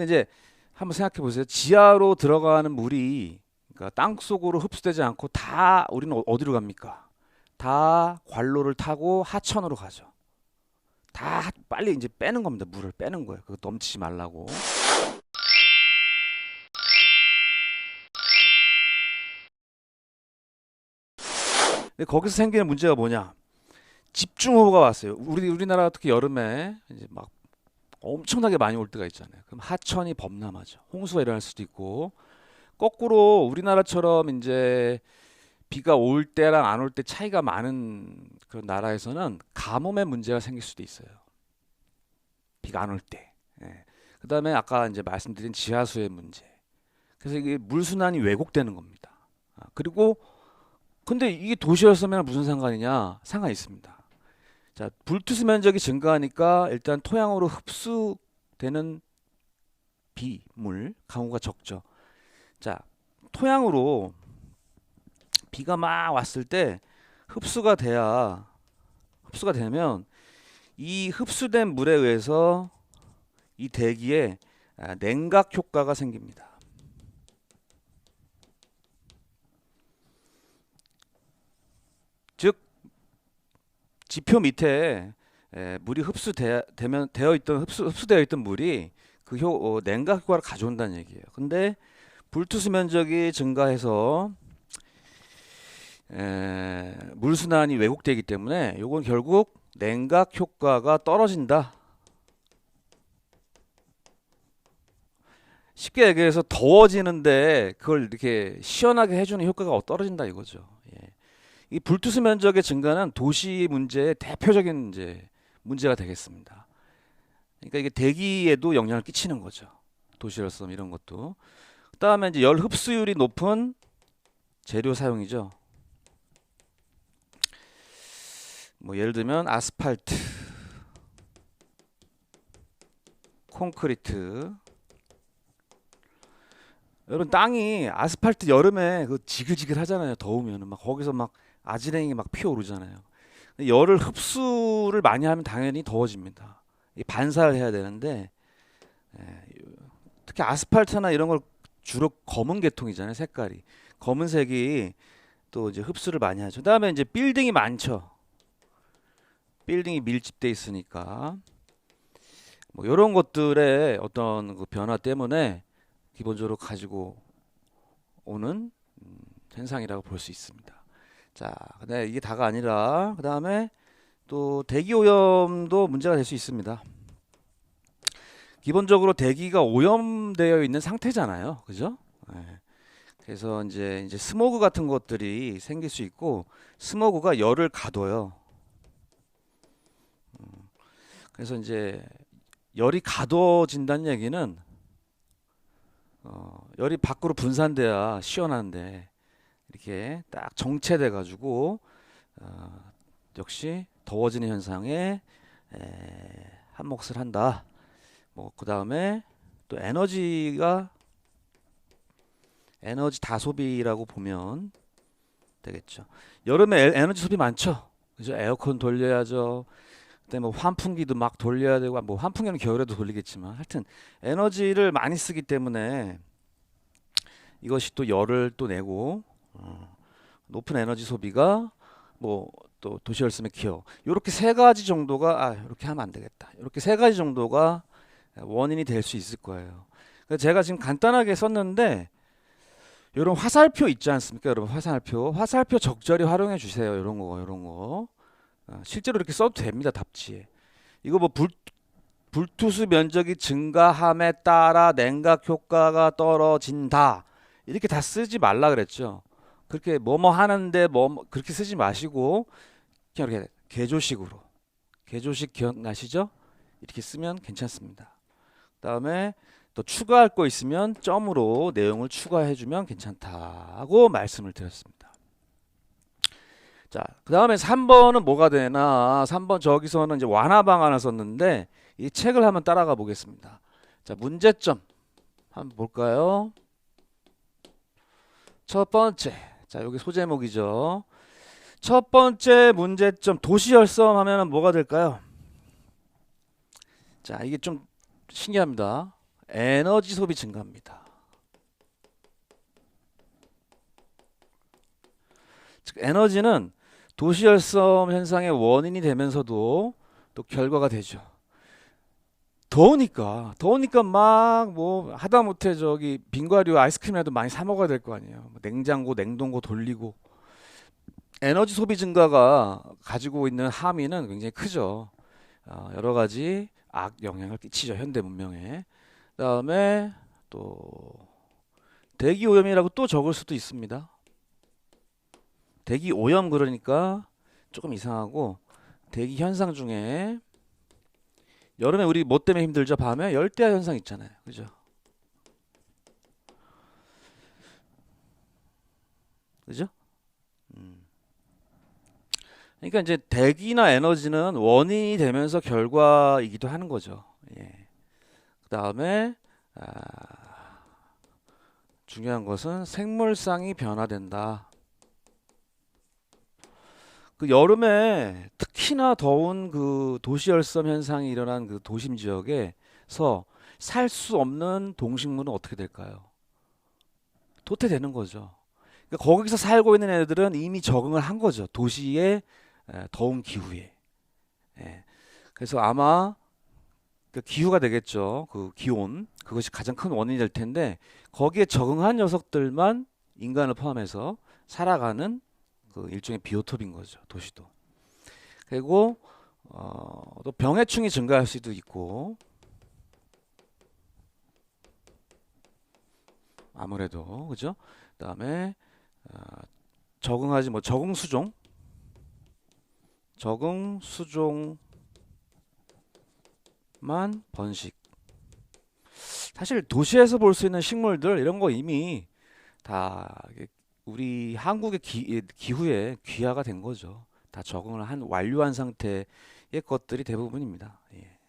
근데 이제 한번 생각해 보세요. 지하로 들어가는 물이 그러니까 땅 속으로 흡수되지 않고 다 우리는 어- 어디로 갑니까? 다 관로를 타고 하천으로 가죠. 다 하- 빨리 이제 빼는 겁니다. 물을 빼는 거예요. 그거 넘치지 말라고. 근데 거기서 생기는 문제가 뭐냐? 집중호우가 왔어요. 우리 우리나라 특히 여름에 이제 막 엄청나게 많이 올 때가 있잖아요. 그럼 하천이 범람하죠. 홍수가 일어날 수도 있고 거꾸로 우리나라처럼 이제 비가 올 때랑 안 올 때 차이가 많은 그런 나라에서는 가뭄의 문제가 생길 수도 있어요. 비가 안 올 때. 예. 그다음에 아까 이제 말씀드린 지하수의 문제. 그래서 이게 물 순환이 왜곡되는 겁니다. 아, 그리고 근데 이게 도시였으면 무슨 상관이냐? 상관이 있습니다. 자, 불투수 면적이 증가하니까 일단 토양으로 흡수되는 비물 강우가 적죠. 자, 토양으로 비가 막 왔을 때 흡수가 돼야 흡수가 되면 이 흡수된 물에 의해서 이 대기에 아, 냉각 효과가 생깁니다. 즉 지표 밑에 에, 물이 흡수되면 되어 있던 흡수 흡수되어 있던 물이 그 효, 어, 냉각 효과를 가져온다는 얘기예요. 근데 불투수 면적이 증가해서 에, 물 순환이 왜곡되기 때문에 요건 결국 냉각 효과가 떨어진다. 쉽게 얘기해서 더워지는데 그걸 이렇게 시원하게 해주는 효과가 떨어진다 이거죠. 예. 이 불투수 면적의 증가는 도시 문제의 대표적인 이제 문제가 되겠습니다. 그러니까 이게 대기에도 영향을 끼치는 거죠. 도시로서 이런 것도. 그다음에 이제 열 흡수율이 높은 재료 사용이죠. 뭐 예를 들면 아스팔트, 콘크리트. 여러분 땅이 아스팔트 여름에 그 지글지글 하잖아요. 더우면은 막 거기서 막 아지랭이 막 피어오르잖아요. 열을 흡수를 많이 하면 당연히 더워집니다. 이 반사를 해야 되는데 예, 특히 아스팔트나 이런 걸 주로 검은 계통이잖아요. 색깔이 검은색이 또 이제 흡수를 많이 하죠. 그다음에 이제 빌딩이 많죠. 빌딩이 밀집돼 있으니까 뭐 이런 것들의 어떤 그 변화 때문에 기본적으로 가지고 오는 음, 현상이라고 볼 수 있습니다. 자, 근데 이게 다가 아니라 그 다음에 또 대기 오염도 문제가 될 수 있습니다. 기본적으로 대기가 오염되어 있는 상태잖아요, 그죠? 예. 그래서 이제 이제 스모그 같은 것들이 생길 수 있고 스모그가 열을 가둬요. 음, 그래서 이제 열이 가둬진다는 얘기는 어, 열이 밖으로 분산돼야 시원한데 이렇게 딱 정체돼 가지고 어, 역시 더워지는 현상에 에, 한 몫을 한다. 뭐 그 다음에 또 에너지가 에너지 다소비라고 보면 되겠죠. 여름에 에- 에너지 소비 많죠. 그죠? 에어컨 돌려야죠. 그다음에 뭐 환풍기도 막 돌려야 되고 뭐 환풍기는 겨울에도 돌리겠지만 하여튼 에너지를 많이 쓰기 때문에 이것이 또 열을 또 내고 어, 높은 에너지 소비가 뭐 또 도시열섬의 기여 이렇게 세 가지 정도가 아 이렇게 하면 안 되겠다 이렇게 세 가지 정도가 원인이 될 수 있을 거예요. 그래서 제가 지금 간단하게 썼는데 이런 화살표 있지 않습니까, 여러분? 화살표 화살표 적절히 활용해 주세요. 이런 거 이런 거 어, 실제로 이렇게 써도 됩니다 답지에. 이거 뭐 불, 불투수 면적이 증가함에 따라 냉각 효과가 떨어진다. 이렇게 다 쓰지 말라 그랬죠. 그렇게 뭐뭐 하는데 뭐 뭐- 그렇게 쓰지 마시고 그냥 이렇게 개조식으로 개조식 기억나시죠? 이렇게 쓰면 괜찮습니다. 그다음에 또 추가할 거 있으면 점으로 내용을 추가해 주면 괜찮다고 말씀을 드렸습니다. 자, 그다음에 3번은 뭐가 되나? 3번 저기서는 이제 완화 방안을 썼는데 이 책을 한번 따라가 보겠습니다. 자, 문제점 한번 볼까요? 첫 번째. 자, 여기 소제목이죠. 첫 번째 문제점 도시열섬 하면은 뭐가 될까요? 자, 이게 좀 신기합니다. 에너지 소비 증가입니다. 즉 에너지는 도시열섬 현상의 원인이 되면서도 또 결과가 되죠. 더우니까 더우니까 막 뭐 하다못해 저기 빙과류 아이스크림이라도 많이 사 먹어야 될 거 아니에요. 뭐 냉장고 냉동고 돌리고 에너지 소비 증가가 가지고 있는 함의는 굉장히 크죠. 어, 여러 가지 악 영향을 끼치죠 현대 문명에. 그다음에 또 대기 오염이라고 또 적을 수도 있습니다. 대기 오염 그러니까 조금 이상하고 대기 현상 중에 여름에 우리 뭐 때문에 힘들죠? 밤에 열대야 현상 있잖아요. 그죠? 그죠? 음. 그러니까 이제 대기나 에너지는 원인이 되면서 결과이기도 하는 거죠. 예. 그 다음에 아, 중요한 것은 생물상이 변화된다. 그 여름에 특히나 더운 그 도시열섬 현상이 일어난 그 도심 지역에서 살 수 없는 동식물은 어떻게 될까요? 도태되는 거죠. 그러니까 거기서 살고 있는 애들은 이미 적응을 한 거죠. 도시의 에, 더운 기후에. 예. 그래서 아마 그 기후가 되겠죠. 그 기온 그것이 가장 큰 원인이 될 텐데 거기에 적응한 녀석들만 인간을 포함해서 살아가는 그 일종의 비오톱인 거죠. 도시도. 그리고 어, 또 병해충이 증가할 수도 있고 아무래도 그죠? 그다음에 어, 적응하지 뭐 적응 수종 적응 수종만 번식 사실 도시에서 볼 수 있는 식물들 이런 거 이미 다 우리 한국의 기, 기후에 귀화가 된 거죠. 다 적응을 한 완료한 상태의 것들이 대부분입니다. 예.